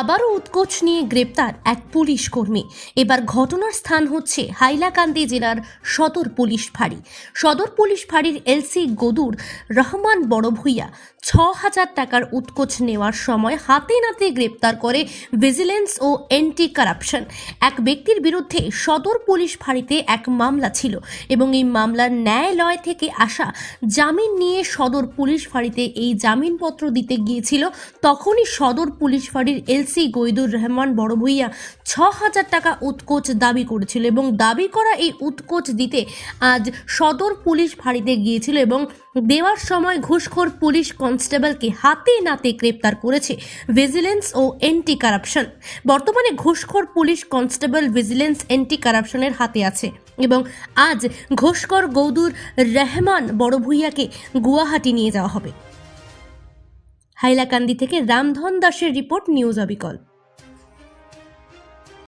আবারও উৎকোচ নিয়ে গ্রেপ্তার এক পুলিশ কর্মী। এবার ঘটনার স্থান হচ্ছে হাইলাকান্দি জেলার সদর পুলিশ ফাঁড়ি। সদর পুলিশ ফাঁড়ির এলসি গদুর রহমান বড় ভূঁইয়া ছ হাজার টাকার উৎকোচ নেওয়ার সময় হাতে নাতে গ্রেপ্তার করে ভিজিলেন্স ও এন্টি কারাপশন এক ব্যক্তির বিরুদ্ধে সদর পুলিশ ফাঁড়িতে এক মামলা ছিল এবং এই মামলার ন্যায়ালয় থেকে আসা জামিন নিয়ে সদর পুলিশ ফাঁড়িতে এই জামিনপত্র দিতে গিয়েছিল। তখনই সদর পুলিশ ফাঁড়ির এলসি গৈদুর রহমান বড় ভূঁইয়া ছ হাজার টাকা উৎকোচ দাবি করেছিল এবং দাবি করা এই উৎকোচ দিতে আজ সদর পুলিশ ফাঁড়িতে গিয়েছিল এবং দেওয়ার সময় ঘুষখোর পুলিশ কনস্টেবলকে হাতে নাতে গ্রেপ্তার করেছে ভিজিলেন্স ও এন্টি কারাপশন বর্তমানে ঘুষখোর পুলিশ কনস্টেবল ভিজিলেন্স এন্টি কারাপশনের হাতে আছে এবং আজ ঘোষকর গৌদুর রহমান বড় ভূঁইয়াকে গুয়াহাটি নিয়ে যাওয়া হবে। হাইলাকান্দি থেকে রামধন দাসের রিপোর্ট নিউজ অবিকল।